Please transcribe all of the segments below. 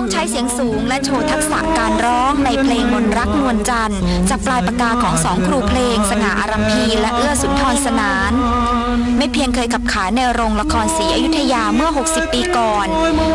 ต้องใช้เสียงสูงและโชว์ทักษะการร้องในเพลงมนรักนวลจันทร์จากปลายปากกาของสองครูเพลง สง่าอารัมพีและเอื้อสุนทรสนาน ไม่เพียงเคยขับขานในโรงละครศรีอยุธยาเมื่อ 60 ปีก่อน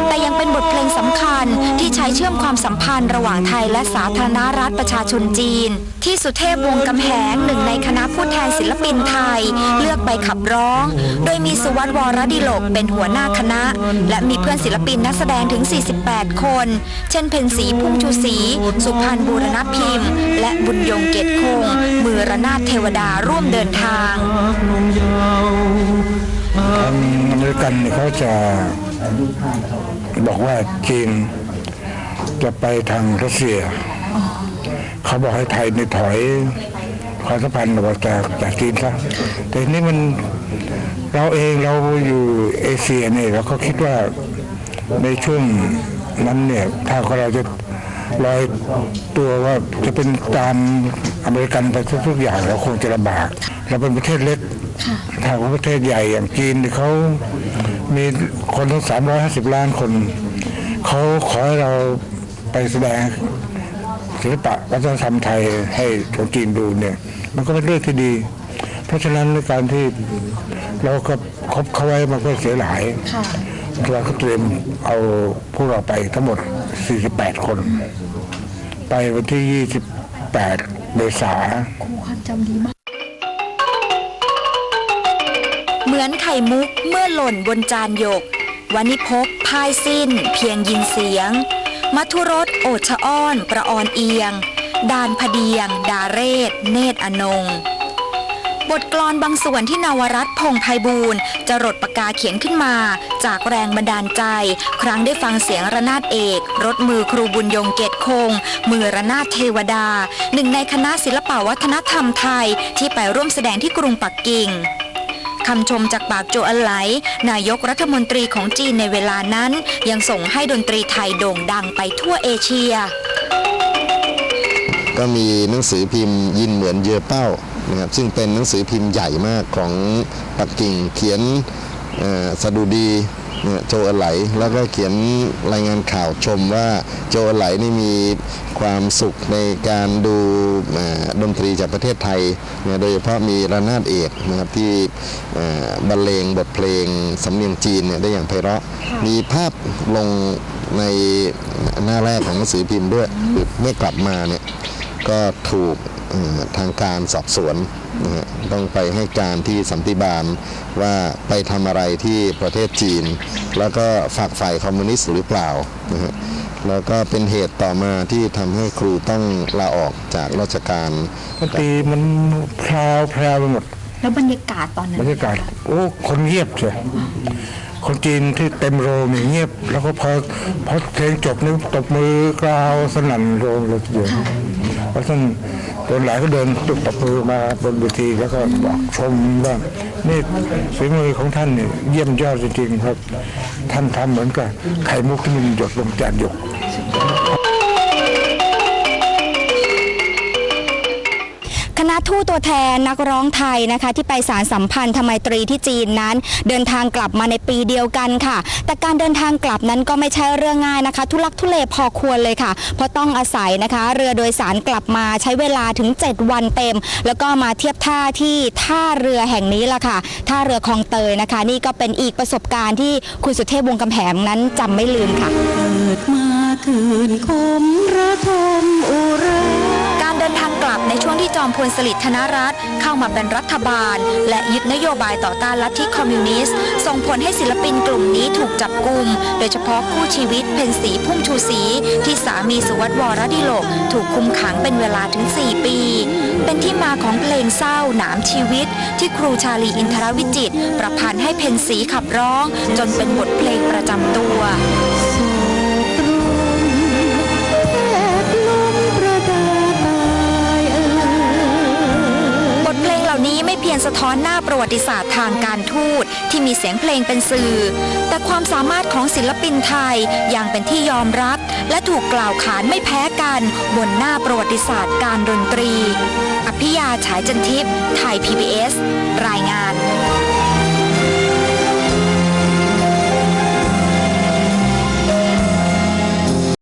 แต่ยังเป็นบทเพลงสำคัญที่ ช้เชื่อมความสัมพันธ์ระหว่างไทยและสาธารณรัฐประชาชนจีน ที่สุเทพวงกำแหงหนึ่งในคณะผู้แทนศิลปินไทย เลือกไปขับร้อง โดยมีสุวัสด์วรดิโลกเป็นหัวหน้าคณะ และมีเพื่อนศิลปินนักแสดงถึง 48 คน เช่นเพ็ญศรีพุ่งชูศรีสุพรรณบูรณพิมพ์ และบุญยงเกตคง มือระนาดเทวดาร่วมเดินทางรันงเยาวทางอเมริกันเนี่ยเขาจะบอกว่าจีน จะไปทางรัสเซีย เขาบอกให้ไทยนี่ถอยความสัมพันธ์ออกจากจากจีนซะแต่นี่มันเราเองเราอยู่เอเชียเนี่ยเราก็คิดว่าในช่วงนั้นเนี่ยถ้าเราจะลอยตัวว่าจะเป็นตามอเมริกันไปทุกๆอย่างเราคงจะลำบากเราเป็นประเทศเล็กทางประเทศใหญ่อย่างจีนเขามีคนทั้ง 350 ล้านคน เขาขอให้เรา ไปแสดงศิลปะวัฒนธรรมไทยให้คนจีนดูเนี่ย มันก็เป็นเรื่องที่ดี เพราะฉะนั้นในการที่เราก็คบเขาไว้มันก็เสียหายเราก็เตรียมเอาพวกเราไปทั้งหมด 48 คน ไปวันที่ 28 เมษาเหมือนไข่มุกเมื่อหล่นบนจานหยกวานิพกพ่ายสิ้นเพียงยินเสียง มัทุรสโอชะอ้อน ประออนเอียง ดานพเดียง ดาเรศ เนตรอนง บทกลอนบางส่วนที่นวรัตพงษ์ไพบูลย์จะรดปากกาเขียนขึ้นมา จากแรงบันดาลใจ ครั้งได้ฟังเสียงระนาดเอก รถมือครูบุญยงเกตคง มือระนาดเทวดา หนึ่งในคณะศิลปวัฒนธรรมไทยที่ไปร่วมแสดงที่กรุงปักกิ่ง คำชมจากปากโจอันไหล นายกรัฐมนตรีของจีนในเวลานั้น ยังส่งให้ดนตรีไทยโด่งดังไปทั่วเอเชีย ก็มีหนังสือพิมพ์ยินเหมือนเยอเป้านะครับซึ่งเป็นหนังสือพิมพ์ใหญ่มากของปักกิ่งเขียนสดุดี เนี่ยโจอไหลแล้วก็เขียนรายงานข่าวชมว่าโจอไหลนี่มีความสุขในการดูเอ่อดนตรีจากประเทศไทยเนี่ยโดยเฉพาะมีระนาดเอกนะครับที่เอ่อบรรเลงบทเพลงสำเนียงจีนเนี่ยได้อย่างไพเราะ มีภาพลงในหน้าแรกของหนังสือพิมพ์ด้วยเมื่อกลับมาเนี่ยก็ถูกเอ่อทางการสอบสวนนะฮะ ต้องไปให้การที่สันติบาลว่าไปทำอะไรที่ประเทศจีน แล้วก็ฝากฝ่ายคอมมิวนิสต์หรือเปล่านะฮะแล้วก็เป็นเหตุต่อมาที่ทำให้ครูต้องลาออกจากราชการดนตรีมันพราวพราวไปหมด แล้วบรรยากาศตอนนั้นบรรยากาศโอ้คนเงียบเชียวคนจีนที่เต็มโรงเนี่ยเงียบ แล้วก็พอพอเพลงจบนี่ตบมือกราวสนั่นโรงเลยทีเดียวเพราะฉะนั้น คนหลายก็เดินตุกตะปูมาบนเวทีแล้วก็บอกชมว่านี่ฝีมือของท่านเนี่ยเยี่ยมยอดจริงๆครับ ท่านทำเหมือนกับไข่มุกที่มันหยดลงจานหยก ทูตตัวแทนนักร้องไทยนะคะ ที่ไปสารสัมพันธ์ทไมตรีที่จีนนั้น เดินทางกลับมาในปีเดียวกันค่ะ แต่การเดินทางกลับนั้นก็ไม่ใช่เรื่องง่ายนะคะ ทุลักทุเลพอควรเลยค่ะ เพราะต้องอาศัยนะคะ เรือโดยสารกลับมาใช้เวลาถึง 7 วันเต็ม แล้วก็มาเทียบท่าที่ท่าเรือแห่งนี้ล่ะค่ะ ท่าเรือคลองเตยนะคะ นี่ก็เป็นอีกประสบการณ์ที่คุณสุเทพวงศ์กำแหงนั้นจำไม่ลืมค่ะเกิดมาคืนคมระทม ลับในช่วงที่จอมพลสฤษดิ์ธนรัตน์เข้ามาเป็นรัฐบาล และยึดนโยบายต่อต้านลัทธิคอมมิวนิสต์ส่งผลให้ศิลปินกลุ่มนี้ถูกจับกุมโดยเฉพาะคู่ชีวิตเพนสีพุ่มชูศรีที่สามีสุวัสดิ์วรดิโลก ถูกคุมขังเป็นเวลาถึง 4 ปี เป็นที่มาของเพลงเศร้าหนามชีวิต ที่ครูชาลีอินทรวิจิต ประพันธ์ให้เพนสีขับร้อง จนเป็นบทเพลงประจำตัว สะท้อนหน้าประวัติศาสตร์ทางการทูตที่มีเสียงเพลงเป็นสื่อ แต่ความสามารถของศิลปินไทยยังเป็นที่ยอมรับ และถูกกล่าวขานไม่แพ้กันบนหน้าประวัติศาสตร์การดนตรี อภิยาฉายจันทิพย์ไทย PBS รายงาน